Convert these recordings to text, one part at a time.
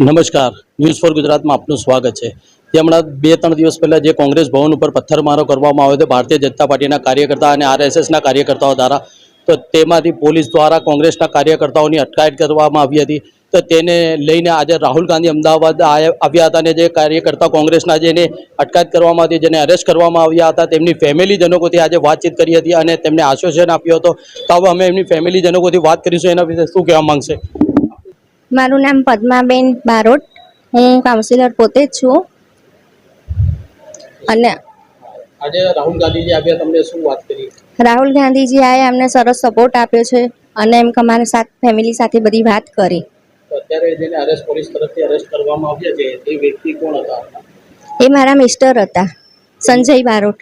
નમસ્કાર. News for ગુજરાતમાં આપનું સ્વાગત છે. જે હમણાં બે ત્રણ દિવસ પહેલાં જે કોંગ્રેસ ભવન ઉપર પથ્થરમારો કરવામાં આવ્યો હતો, ભારતીય જનતા પાર્ટીના કાર્યકર્તા અને આરએસએસના કાર્યકર્તાઓ દ્વારા, તો તેમાંથી પોલીસ દ્વારા કોંગ્રેસના કાર્યકર્તાઓની અટકાયત કરવામાં આવી હતી. તો તેને લઈને આજે રાહુલ ગાંધી અમદાવાદ આવ્યા હતા અને જે કાર્યકર્તા કોંગ્રેસના જેને અટકાયત કરવામાં હતી, જેને અરેસ્ટ કરવામાં આવ્યા હતા. તેમની ફેમિલીજનકોથી આજે વાતચીત કરી હતી અને તેમને આશ્વાસન આપ્યું હતું. તો હવે અમે એમની ફેમિલીજનકોથી વાત કરીશું, એના વિશે શું કહેવા માંગશે? મારું નામ પદ્માબેન બારોટ. હું કાઉન્સિલર પોતે જ છું. અને આજે રાહુલ ગાંધીજી આવ્યા તમને શું વાત કરી? રાહુલ ગાંધીજી આયા અમને સરસ સપોર્ટ આપ્યો છે અને એમ અમારા સાથ ફેમિલી સાથે બધી વાત કરી. અત્યારે જેને અરેસ્ટ પોલીસ તરફથી અરેસ્ટ કરવામાં આવ્યા છે તે વ્યક્તિ કોણ હતા? એ મારા મિસ્ટર હતા સંજય બારોટ.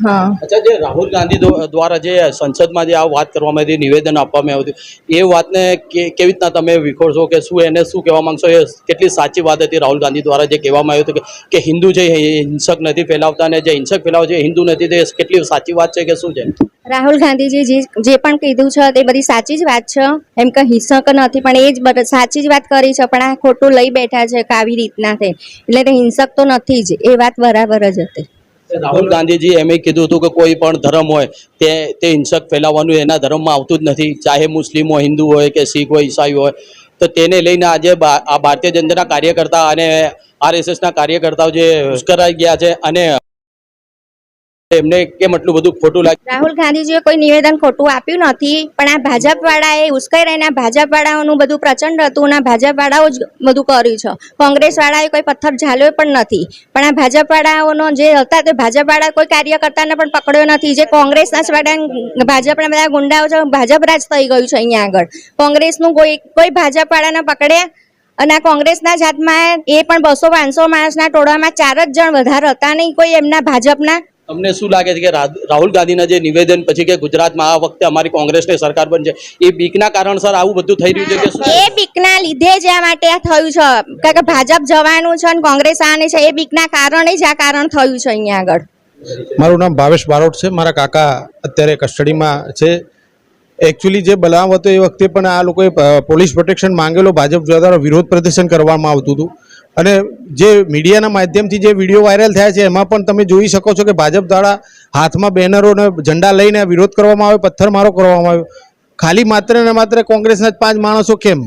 હા. અચ્છા જે રાહુલ ગાંધી દ્વારા જે સંસદમાં જે આ વાત કરવામાં આવી નિવેદન આપવામાં આવ્યું હતું એ વાતને કે- કેવી રીતના તમે વિખોરશો કે શું એને શું કહેવા માંગશો? એ કેટલી સાચી વાત હતી રાહુલ ગાંધી દ્વારા જે કહેવામાં આવ્યું હતું કે- હિન્દુ છે હિંસક નથી ફેલાવતા અને જે હિંસક ફેલાવે છે હિન્દુ નથી તે કેટલી સાચી વાત છે કે શું છે? રાહુલ ગાંધીજી જે જે પણ કીધું છે તે બધી સાચી જ વાત છે. એમ કે હિંસક નથી પણ એ જ સાચી જ વાત કરી છે પણ આ ખોટું લઈ બેઠા છે કે આવી રીતના છે એટલે તે હિંસક તો નથી જ એ વાત બરાબર જ હતી. રાહુલ ગાંધીજી એમ કીધું હતું કે કોઈ પણ ધર્મ હોય, તે તે હિંસક ફેલાવવાનું એના ધર્મમાં આવતું જ નથી. ચાહે મુસ્લિમ હોય, હિન્દુ હોય કે શીખ હોય, ઈસાઈ હોય. તો તેને લઈને આજે આ ભારતીય જનતાના કાર્યકર્તા અને આરએસએસના કાર્યકર્તાઓ જે ઉશ્કરાઈ ગયા છે અને એમને કેમ આટલું બધું ખોટું લાગ્યું? રાહુલ ગાંધીજીએ કોઈ નિવેદન ખોટું આપ્યું નથી, પણ આ ભાજપ વાળાએ ઉશ્કેરાઈ રહીને ભાજપ વાળાઓનું બધું પ્રચંડ હતું અને ભાજપ વાળાઓ જ બધું કર્યું છે. કોંગ્રેસ વાળાએ કોઈ પથ્થર ઝાલ્યો પણ નથી. પણ આ ભાજપ વાળાઓનો જે હતા તે ભાજપ વાળા કોઈ કાર્યકર્તાને પણ પકડ્યો નથી. જે કોંગ્રેસના જ વાળા ભાજપના બધા ગુંડાઓ છે ભાજપ રાજ થઈ ગયું છે અહીંયા આગળ. કોંગ્રેસનું કોઈ કોઈ ભાજપ વાળાને પકડે અને આ કોંગ્રેસના જાતમાં એ પણ બસો પાંચસો માણસના ટોળામાં ચાર જ જણ વધારે હતા નહીં, કોઈ એમના ભાજપના તમને શું લાગે છે કે રાહુલ ગાંધીના જે નિવેદન પછી કે ગુજરાતમાં આ વખતે અમારી કોંગ્રેસની સરકાર બનશે એ બીકના કારણસર આવું બધું થઈ રહ્યું છે કે શું? એ બીકના લીધે જ આ માટે આ થયું છે. કારણ કે ભાજપ જવાનું છે અને કોંગ્રેસ આને છે એ બીકના કારણે જ આ કારણ થયું છે અહીંયા આગળ. મારું નામ ભાવેશ બારોટ છે. મારા કાકા અત્યારે કસ્ટડીમાં છે. એકચ્યુઅલી જે બનાવ હતો એ વખતે પણ આ લોકોએ પોલીસ પ્રોટેક્શન માંગેલો. ભાજપ દ્વારા વિરોધ પ્રદર્શન કરવામાં આવતું હતું. અને જે મીડિયાના માધ્યમથી જે વીડિયો વાયરલ થયા છે, એમાં પણ તમે જોઈ શકો છો કે ભાજપ દ્વારા હાથમાં બેનરો અને ઝંડા લઈને વિરોધ કરવામાં આવ્યો પથ્થરમારો કરવામાં આવ્યો. ખાલી માત્ર ને માત્ર કોંગ્રેસના જ પાંચ માણસો કેમ?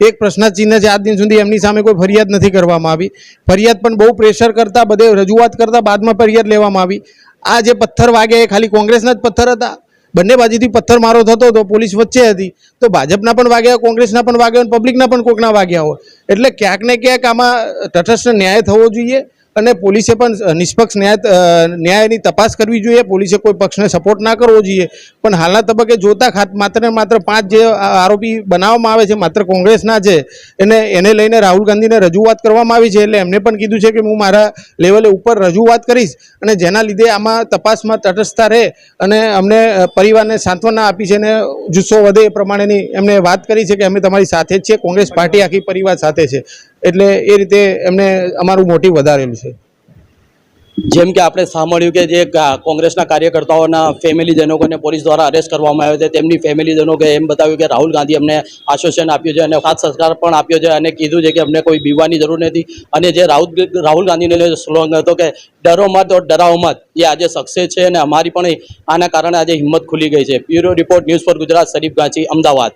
એક પ્રશ્નચિહ્ન છે, આજ દિન સુધી એમની સામે કોઈ ફરિયાદ નથી કરવામાં આવી. ફરિયાદ પણ બહુ પ્રેશર કરતાં, બધે રજૂઆત કરતાં બાદમાં ફરિયાદ લેવામાં આવી. આ જે પથ્થર વાગ્યા એ ખાલી કોંગ્રેસના જ પથ્થર હતા. બંને બાજુથી પથ્થરમારો થતો હતો પોલીસ વચ્ચે હતી. તો ભાજપના પણ વાગ્યા કોંગ્રેસના પણ વાગ્યા પબ્લિકના પણ કોકના વાગ્યા હોય. એટલે ક્યાંક ને ક્યાંક આમાં તટસ્થ ન્યાય થવો જોઈએ. અને પોલીસે પણ નિષ્પક્ષ ન્યાય ન્યાયની તપાસ કરવી જોઈએ. પોલીસે કોઈ પક્ષને સપોર્ટ ના કરવો જોઈએ. પણ હાલના તબક્કે જોતા ખાત, માત્ર ને માત્ર પાંચ જે આરોપી બનાવવામાં આવે છે, માત્ર કોંગ્રેસના છે, એને એને લઈને રાહુલ ગાંધીને રજૂઆત કરવામાં આવી છે. એટલે એમને પણ કીધું છે કે હું મારા લેવલે ઉપર રજૂઆત કરીશ અને જેના લીધે આમાં તપાસમાં તટસ્થતા રહે અને અમને પરિવારને સાંત્વના આપી છે અને જુસ્સો વધે એ પ્રમાણેની એમને વાત કરી છે કે અમે તમારી સાથે જ છીએ. કોંગ્રેસ પાર્ટી આખી પરિવાર સાથે છે. એટલે એ રીતે એમને અમારું મોટિવ વધારેલું છે. જેમ કે આપણે સાંભળ્યું કે જે કોંગ્રેસના કાર્યકર્તાઓના ફેમિલીજનોને પોલીસ દ્વારા અરેસ્ટ કરવામાં આવ્યો છે, તેમની ફેમિલીજનો કે એમ બતાવ્યું કે રાહુલ ગાંધી અમને આશ્વાસન આપ્યું છે અને ખાસ સરકાર પણ આપ્યો છે અને કીધું છે કે અમને કોઈ બીવાની જરૂર નથી. અને જે રાહુલ રાહુલ ગાંધીનો સ્લોગન હતો કે ડરો મત ઓર ડરાવો મત એ આજે સક્સેસ છે અને અમારી પણ આના કારણે આજે હિંમત ખુલી ગઈ છે. Bureau report news for Gujarat Sharif Ganchi, Ahmedabad.